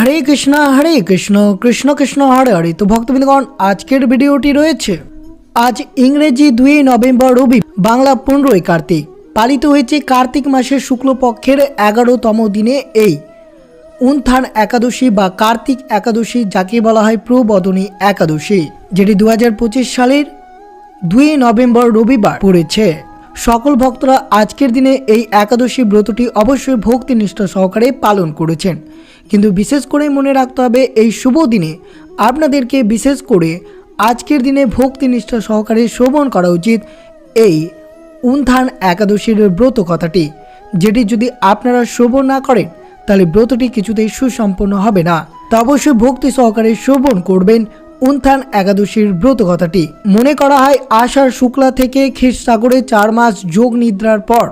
হরে কৃষ্ণ হরে কৃষ্ণ কৃষ্ণ কৃষ্ণ, হরে হরে। তো ভক্তবৃন্দগণ, আজকের ভিডিওটি রয়েছে। আজ ইংরেজি দুই নভেম্বর রবি বাংলা পনেরোই কার্তিক। পালিত হয়েছে কার্তিক মাসের শুক্লপক্ষের এগারোতম দিনে এই। উন্থান একাদশী বা কার্তিক একাদশী যাকে বলা হয় প্রবদনী একাদশী, যেটি দুই হাজার পঁচিশ সালের দুই নভেম্বর রবিবার পড়েছে। সকল ভক্তরা আজকের দিনে এই একাদশী ব্রতটি অবশ্যই ভক্তি নিষ্ঠা সহকারে পালন করেছেন। কিন্তু বিশেষ করে মনে রাখতে হবে এই শুভ দিনে আপনাদেরকে বিশেষ করে আজকের দিনে ভক্তি নিষ্ঠা সহকারে শ্রবণ করা উচিত এই উন্থান একাদশীর ব্রত কথাটি। যেটি যদি আপনারা শ্রবণ না করেন, তাহলে ব্রতটি কিছুতেই সুসম্পন্ন হবে না। তা অবশ্যই ভক্তি সহকারে শ্রবণ করবেন উন্থান একাদশীর ব্রত কথাটি। মনে করা হয়, আষাঢ় শুক্লা থেকে খ্রিস্টাগরে চার মাস যোগ নিদ্রার পর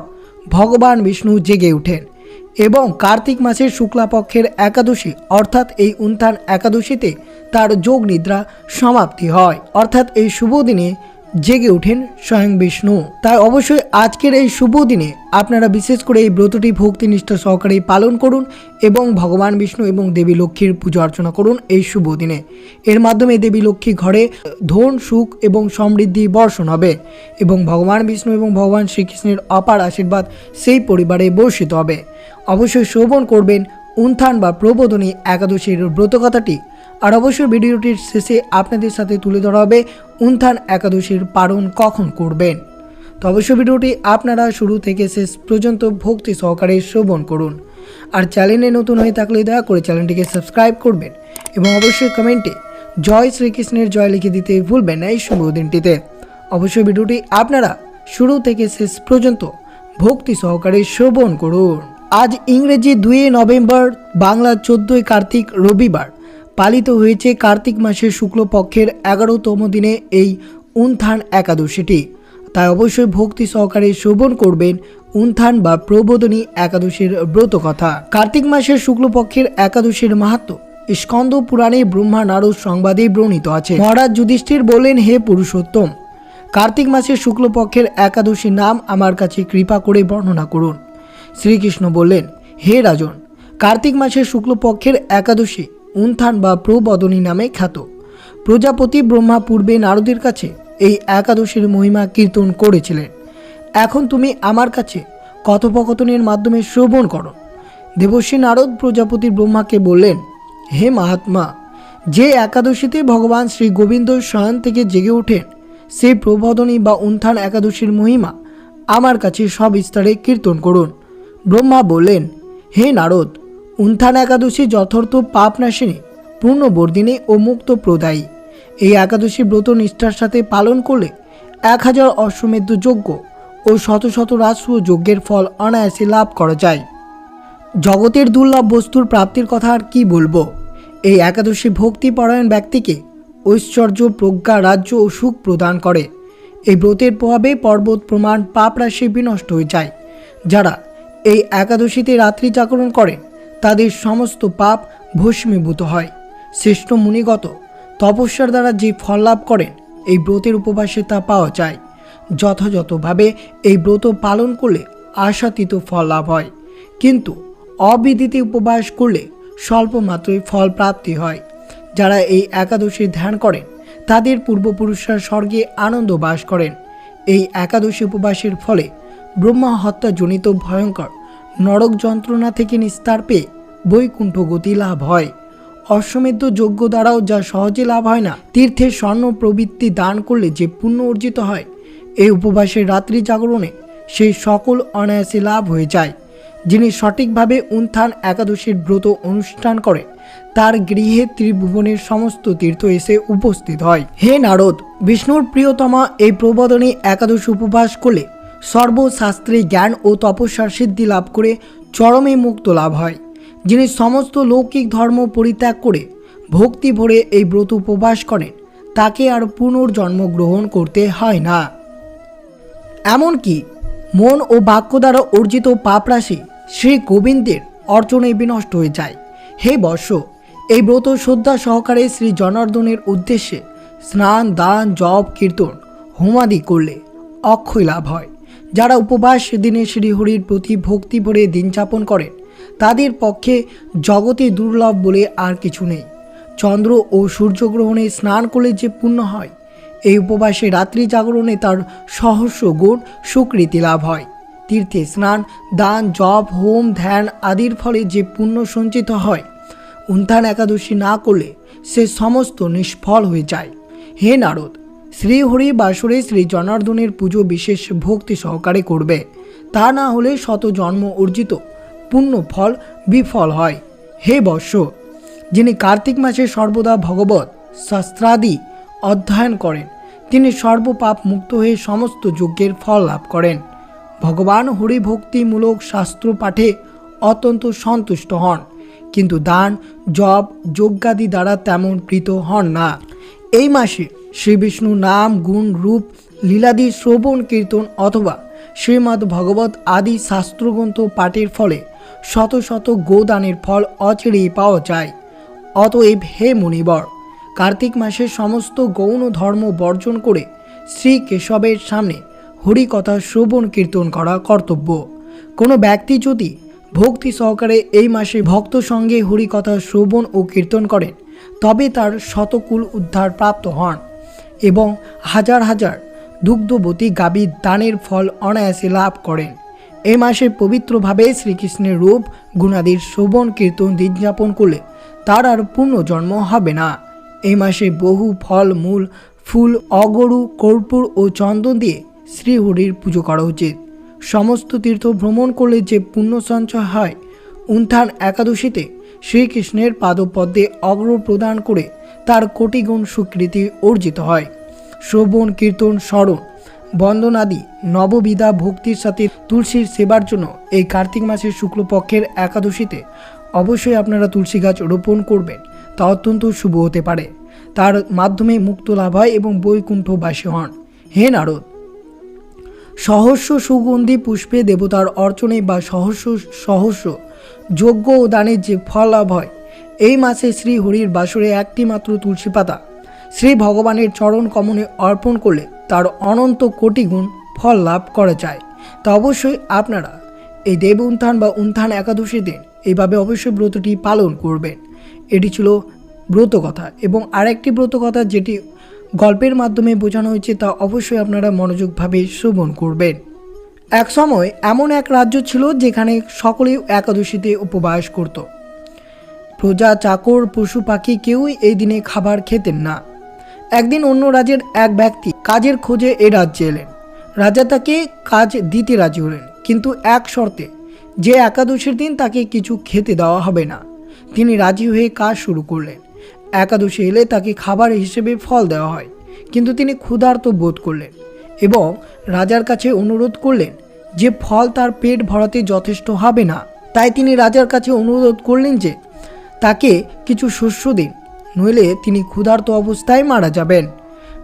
ভগবান বিষ্ণু জেগে ওঠেন। এবং কার্তিক মাসের শুক্লাপক্ষের একাদশী, অর্থাৎ এই উন্থান একাদশীতে তার যোগ নিদ্রা সমাপ্তি হয়। অর্থাৎ এই শুভ দিনে জেগে ওঠেন স্বয়ং বিষ্ণু। তাই অবশ্যই আজকের এই শুভ দিনে আপনারা বিশেষ করে এই ব্রতটি ভক্তি নিষ্ঠা সহকারে পালন করুন এবং ভগবান বিষ্ণু এবং দেবী লক্ষ্মীর পুজো অর্চনা করুন এই শুভ দিনে। এর মাধ্যমে দেবী লক্ষ্মী ঘরে ধন, সুখ এবং সমৃদ্ধি বর্ষণ হবে এবং ভগবান বিষ্ণু এবং ভগবান শ্রীকৃষ্ণের অপার আশীর্বাদ সেই পরিবারে বর্ষিত হবে। অবশ্যই শ্রবণ করবেন উন্থান বা প্রবোধনী একাদশীর ব্রতকথাটি। আর অবশ্যই ভিডিওটির শেষে আপনাদের সাথে তুলে ধরা হবে উন্থান একাদশীর পালন কখন করবেন। তো অবশ্যই ভিডিওটি আপনারা শুরু থেকে শেষ পর্যন্ত ভক্তি সহকারে শ্রবণ করুন। আর চ্যানেলে নতুন হয়ে থাকলে দয়া করে চ্যানেলটিকে সাবস্ক্রাইব করবেন এবং অবশ্যই কমেন্টে জয় শ্রীকৃষ্ণের জয় লিখে দিতে ভুলবেন না এই শুভ দিনটিতে। অবশ্যই ভিডিওটি আপনারা শুরু থেকে শেষ পর্যন্ত ভক্তি সহকারে শ্রবণ করুন। আজ ইংরেজি দুই নভেম্বর, বাংলা চোদ্দই কার্তিক রবিবার। পালিত হয়েছে কার্তিক মাসের শুক্লপক্ষের এগারোতম দিনে এই উন্থান একাদশীটি। তাই অবশ্যই ভক্তি সহকারে শ্রবণ করবেন উন্থান বা প্রবোধনী একাদশীর ব্রত কথা কার্তিক মাসের শুক্লপক্ষের একাদশীর মাহাত্ম। স্কন্দ পুরাণে ব্রহ্মা নারদ সংবাদে বর্ণিত আছে। মহারাজ যুধিষ্ঠির বললেন, হে পুরুষোত্তম, কার্তিক মাসের শুক্লপক্ষের একাদশীর নাম আমার কাছে কৃপা করে বর্ণনা করুন। শ্রীকৃষ্ণ বললেন, হে রাজন, কার্তিক মাসের শুক্লপক্ষের একাদশী উত্থান বা প্রবদনী নামে খ্যাত। প্রজাপতি ব্রহ্মা পূর্বে নারদের কাছে এই একাদশীর মহিমা কীর্তন করেছিলেন। এখন তুমি আমার কাছে কথোপকথনের মাধ্যমে শ্রবণ করো। দেবশ্রী নারদ প্রজাপতি ব্রহ্মাকে বললেন, হে মহাত্মা, যে একাদশীতে ভগবান শ্রী গোবিন্দ শয়ন থেকে জেগে ওঠেন, সেই প্রবোধনী বা উন্থান একাদশীর মহিমা আমার কাছে সব স্তরে কীর্তন করুন। ব্রহ্মা বললেন, হে নারদ উত্থান একাদশী যথার্থ পাপ নাশিনী পূর্ণবর্ধিনী ও মুক্ত প্রদায়ী। এই একাদশী ব্রত নিষ্ঠার সাথে পালন করলে এক হাজার অশ্বমেধ যজ্ঞ ও শত শত রাজস্ব যজ্ঞের ফল অনায়াসে লাভ করা যায়। জগতের দুর্লভ বস্তুর প্রাপ্তির কথা আর কি বলব? এই একাদশী ভক্তিপরায়ণ ব্যক্তিকে ঐশ্বর্য, প্রজ্ঞা, রাজ্য ও সুখ প্রদান করে। এই ব্রতের প্রভাবে পর্বত, প্রমাণ, পাপ রাশি বিনষ্ট হয়ে যায়। যারা এই একাদশীতে রাত্রি জাগরণ করেন তাদের সমস্ত পাপ ভস্মীভূত হয়। শ্রেষ্ঠ মুনিগত তপস্যার দ্বারা যে ফল লাভ করেন, এই ব্রতের উপবাসে তা পাওয়া যায়। যথাযথভাবে এই ব্রত পালন করলে আশাতীত ফল লাভ হয়। কিন্তু অবিদিতে উপবাস করলে স্বল্প মাত্রই ফল প্রাপ্তি হয়। যারা এই একাদশীর ধ্যান করেন, তাদের পূর্বপুরুষরা স্বর্গে আনন্দ বাস করেন। এই একাদশী উপবাসের ফলে ব্রহ্মা হত্যাজনিত ভয়ঙ্কর নরক যন্ত্রণা থেকে নিস্তার পেয়ে বৈকুণ্ঠ গতি লাভ হয়। অশ্বমেধ যজ্ঞ দ্বারাও যা সহজে লাভ হয় না, তীর্থে স্বর্ণ প্রবৃত্তি দান করলে যে পুণ্য অর্জিত হয় এই উপবাসের রাত্রি জাগরণে সেই সকল অনায়াসে লাভ হয়ে যায়। যিনি সঠিকভাবে উন্থান একাদশীর ব্রত অনুষ্ঠান করেন তার গৃহে ত্রিভুবনের সমস্ত তীর্থ এসে উপস্থিত হয়। হে নারদ, বিষ্ণুর প্রিয়তমা এই প্রবোধনী একাদশ উপবাস করলে সর্বশাস্ত্রে জ্ঞান ও তপস্যার সিদ্ধি লাভ করে চরমে মুক্ত লাভ হয়। যিনি সমস্ত লৌকিক ধর্ম পরিত্যাগ করে ভক্তি ভরে এই ব্রত উপবাস করেন, তাকে আর পুনর্জন্ম গ্রহণ করতে হয় না। এমনকি মন ও বাক্য দ্বারা অর্জিত পাপরাশি শ্রী গোবিন্দের অর্চনে বিনষ্ট হয়ে যায়। হে বর্ষ, এই ব্রত শ্রদ্ধা সহকারে শ্রী জনার্দনের উদ্দেশ্যে স্নান, দান, জপ, কীর্তন, হোমাদি করলে অক্ষয় লাভ হয়। যারা উপবাস দিনে শ্রীহরির প্রতি ভক্তি ভরে দিন যাপন করেন, তাদের পক্ষে জগতে দুর্লভ বলে আর কিছু নেই। চন্দ্র ও সূর্যগ্রহণে স্নান করলে যে পুণ্য হয়, এই উপবাসে রাত্রি জাগরণে তার সহস্র গুণ সুকৃতি লাভ হয়। তীর্থে স্নান, দান, জপ, হোম, ধ্যান আদির ফলে যে পুণ্য সঞ্চিত হয়, উত্থান একাদশী না করলে সে সমস্ত নিষ্ফল হয়ে যায়। হে নারদ শ্রীহরি বাসরে শ্রী জনার্দনের পুজো বিশেষ ভক্তি সহকারে করবে। তা না হলে শত জন্ম অর্জিত পুণ্য ফল বিফল হয়। হে বর্ষ, যিনি কার্তিক মাসে সর্বদা ভগবত শাস্ত্রাদি অধ্যয়ন করেন, তিনি সর্বপাপ মুক্ত হয়ে সমস্ত যজ্ঞের ফল লাভ করেন। ভগবান হরিভক্তিমূলক শাস্ত্র পাঠে অত্যন্ত সন্তুষ্ট হন, কিন্তু দান, জপ, যজ্ঞাদি দ্বারা তেমন প্রীত হন না। এই মাসে শ্রী বিষ্ণু নাম, গুণ, রূপ, লীলাদি, শ্রবণ, কীর্তন অথবা শ্রীমদ্ ভগবত আদি শাস্ত্রগ্রন্থ পাঠের ফলে শত শত গোদানের ফল অচিরেই পাওয়া যায়। অতএব হে মণিবর কার্তিক মাসে সমস্ত গৌণ ধর্ম বর্জন করে শ্রী কেশবের সামনে হরিকথা, শ্রবণ, কীর্তন করা কর্তব্য। কোনো ব্যক্তি যদি ভক্তি সহকারে এই মাসে ভক্ত সঙ্গে হরিকথা, শ্রবণ ও কীর্তন করেন, তবে তার শতকুল উদ্ধার প্রাপ্ত হন। এবং হাজার হাজার দুগ্ধবতী গাবীর দানের ফল অনায়াসে লাভ করেন। এ মাসে পবিত্রভাবে শ্রীকৃষ্ণের রূপ গুণাদির শোভন কীর্তন দিনযাপন করলে তার আর পুনর্জন্ম হবে না। এই মাসে বহু ফল, মূল, ফুল, অগরু, কর্পূর ও চন্দন দিয়ে শ্রীহরির পুজো করা উচিত। সমস্ত তীর্থ ভ্রমণ করলে যে পুণ্য সঞ্চয় হয় উন্থান একাদশীতে শ্রীকৃষ্ণের পাদপদ্মে অগ্র প্রদান করে তার কোটিগুণ স্বীকৃতি অর্জিত হয়। শ্রবণ, কীর্তন, স্মরণ বন্দনাদি নববিধা ভক্তির সাথে তুলসীর সেবার জন্য এই কার্তিক মাসের শুক্লপক্ষের একাদশীতে অবশ্যই আপনারা তুলসী গাছ রোপণ করবেন। তা অত্যন্ত শুভ হতে পারে। তার মাধ্যমে মুক্ত লাভ হয় এবং বৈকুণ্ঠবাসী হন। হে নারদ! সহস্র সুগন্ধি পুষ্পে দেবতার অর্চনে বা সহস্র সহস্র যজ্ঞ ও দানের যে ফল লাভ হয় এই মাসে শ্রী হরির বাসরে একটি মাত্র তুলসী পাতা। শ্রী ভগবানের চরণ কমনে অর্পণ করলে তার অনন্ত কোটি গুণ ফল লাভ করা যায়। তা অবশ্যই আপনারা এই দেব উত্থান বা উত্থান একাদশী দিন এইভাবে অবশ্যই ব্রতটি পালন করবেন। এটি ছিল ব্রত কথা এবং আরেকটি ব্রত কথা যেটি গল্পের মাধ্যমে বোঝানো হয়েছে তা অবশ্যই আপনারা মনোযোগভাবে শ্রবণ করবেন। এক সময় এমন এক রাজ্য ছিল যেখানে সকলেই একাদশীতে উপবাস করত। প্রজা, চাকর, পশু, পাখি কেউই এই দিনে খাবার খেতেন না। একদিন অন্য রাজ্যের এক ব্যক্তি কাজের খোঁজে এ রাজ্যে এলেন। রাজা তাকে কাজ দিতে রাজি হলেন, কিন্তু এক শর্তে, যে একাদশীর দিন তাকে কিছু খেতে দেওয়া হবে না। তিনি রাজি হয়ে কাজ শুরু করলেন। একাদশী এলে তাকে খাবার হিসেবে ফল দেওয়া হয়, কিন্তু তিনি ক্ষুধার্ত বোধ করলেন এবং রাজার কাছে অনুরোধ করলেন যে ফল তার পেট ভরাতে যথেষ্ট হবে না। তাই তিনি রাজার কাছে অনুরোধ করলেন যে তাকে কিছু শস্য দিন, নইলে তিনি ক্ষুধার্ত অবস্থায় মারা যাবেন।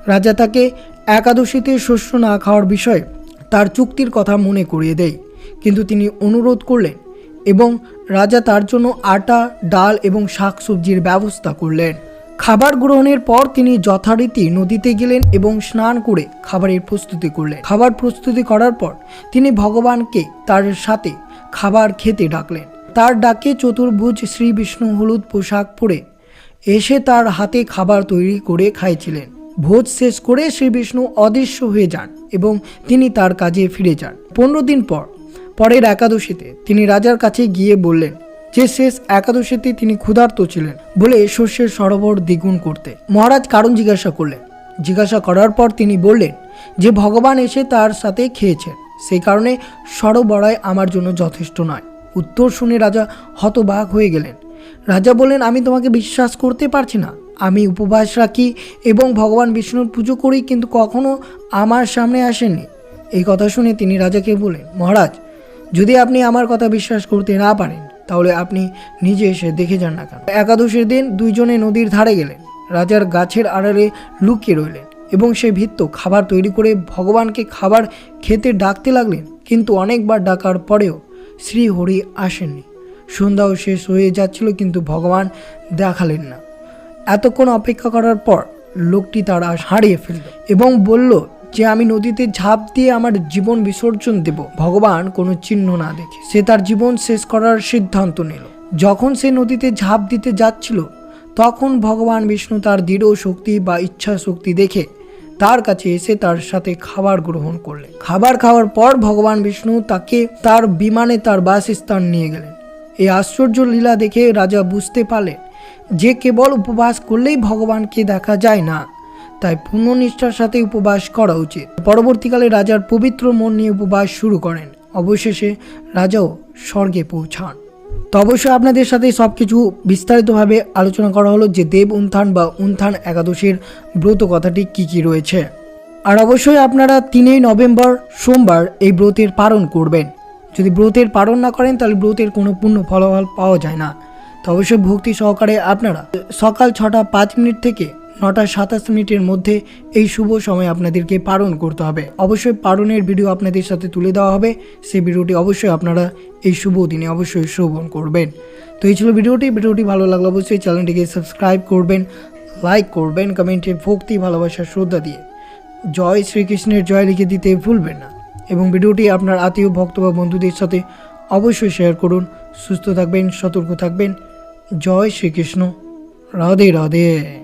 রাজা তাকে একাদশীতে শস্য না খাওয়ার বিষয়ে তার চুক্তির কথা মনে করিয়ে দেয়। কিন্তু তিনি অনুরোধ করলেন এবং রাজা তার জন্য আটা, ডাল এবং শাকসবজির ব্যবস্থা করলেন। খাবার গ্রহণের পর তিনি যথারীতি নদীতে গেলেন এবং স্নান করে খাবারের প্রস্তুতি করলেন। খাবার প্রস্তুতি করার পর তিনি ভগবানকে তার সাথে খাবার খেতে ডাকলেন। তার ডাকে চতুর্ভুজ শ্রী বিষ্ণু হলুদ পোশাক পরে এসে তার হাতে খাবার তৈরি করে খাইছিলেন। ভোজ শেষ করে শ্রী বিষ্ণু অদৃশ্য হয়ে যান এবং তিনি তার কাজে ফিরে যান। পনেরো দিন পর, পরের একাদশীতে তিনি রাজার কাছে গিয়ে বললেন যে, শেষ একাদশীতে তিনি ক্ষুধার্ত ছিলেন বলে শস্যের সরবর দ্বিগুণ করতে। মহারাজ কারণ জিজ্ঞাসা করলেন। জিজ্ঞাসা করার পর তিনি বললেন যে, ভগবান এসে তার সাথে খেয়েছেন। সেই কারণে সরবরায় আমার জন্য যথেষ্ট নয়। উত্তর শুনে রাজা হতবাক হয়ে গেলেন। রাজা বললেন, আমি তোমাকে বিশ্বাস করতে পারছি না। আমি উপবাস রাখি এবং ভগবান বিষ্ণুর পুজো করি, কিন্তু কখনো আমার সামনে আসেননি। এই কথা শুনে তিনি রাজাকে বলেন মহারাজ, যদি আপনি আমার কথা বিশ্বাস করতে না পারেন, তাহলে আপনি নিজে এসে দেখে যান না কেন? একাদশীর দিন দুইজনে নদীর ধারে গেলেন। রাজার গাছের আড়ালে লুকিয়ে রইলেন এবং সে ভিত্ত খাবার তৈরি করে ভগবানকে খাবার খেতে ডাকতে লাগলেন, কিন্তু অনেকবার ডাকার পরেও শ্রী হরি আসেননি। সন্ধ্যাও শেষ হয়ে যাচ্ছিল কিন্তু ভগবান দেখালেন না। এতক্ষণ অপেক্ষা করার পর লোকটি তারা হারিয়ে ফেলল এবং বলল যে, আমি নদীতে ঝাঁপ দিয়ে আমার জীবন বিসর্জন দেব। ভগবান কোনো চিহ্ন না দেখে সে তার জীবন শেষ করার সিদ্ধান্ত নিল। যখন সে নদীতে ঝাঁপ দিতে যাচ্ছিল, তখন ভগবান বিষ্ণু তার দৃঢ় শক্তি বা ইচ্ছা শক্তি দেখে তার কাছে এসে তার সাথে খাবার গ্রহণ করলেন। খাবার খাওয়ার পর ভগবান বিষ্ণু তাকে তার বিমানে তার বাসস্থান নিয়ে গেলেন। এই আশ্চর্য লীলা দেখে রাজা বুঝতে পারলেন যে কেবল উপবাস করলেই ভগবানকে দেখা যায় না। তাই পূর্ণ নিষ্ঠার সাথে উপবাস করা উচিত। পরবর্তীকালে রাজার পবিত্র মন নিয়ে উপবাস শুরু করেন। অবশেষে রাজাও স্বর্গে পৌঁছান। তো অবশ্যই আপনাদের সাথে সব কিছু বিস্তারিতভাবে আলোচনা করা হলো যে দেব উন্থান বা উন্থান একাদশীর ব্রত কথাটি কি কি রয়েছে। আর অবশ্যই আপনারা তিনই নভেম্বর সোমবার এই ব্রতের পালন করবেন। যদি ব্রতের পালন না করেন, তাহলে ব্রতের কোনো পূর্ণ ফলাফল পাওয়া যায় না। তো অবশ্যই ভক্তি সহকারে আপনারা সকাল ছটা পাঁচ মিনিট থেকে নটা সাতাশ মিনিটের মধ্যে এই শুভ সময় আপনাদেরকে পালন করতে হবে। অবশ্যই পালনের ভিডিও আপনাদের সাথে তুলে দেওয়া হবে। সেই ভিডিওটি অবশ্যই আপনারা এই শুভ দিনে অবশ্যই শ্রবণ করবেন। তো এই ছিল ভিডিওটি। ভিডিওটি ভালো লাগলে অবশ্যই চ্যানেলটিকে সাবস্ক্রাইব করবেন, লাইক করবেন, কমেন্টে ভক্তি, ভালোবাসা, শ্রদ্ধা দিয়ে। জয় শ্রীকৃষ্ণের জয় লিখে দিতে ভুলবেন না। এবং ভিডিওটি আপনার আত্মীয়, ভক্ত বা বন্ধুদের সাথে অবশ্যই শেয়ার করুন। সুস্থ থাকবেন, সতর্ক থাকবেন। জয় শ্রীকৃষ্ণ। রাধে রাধে।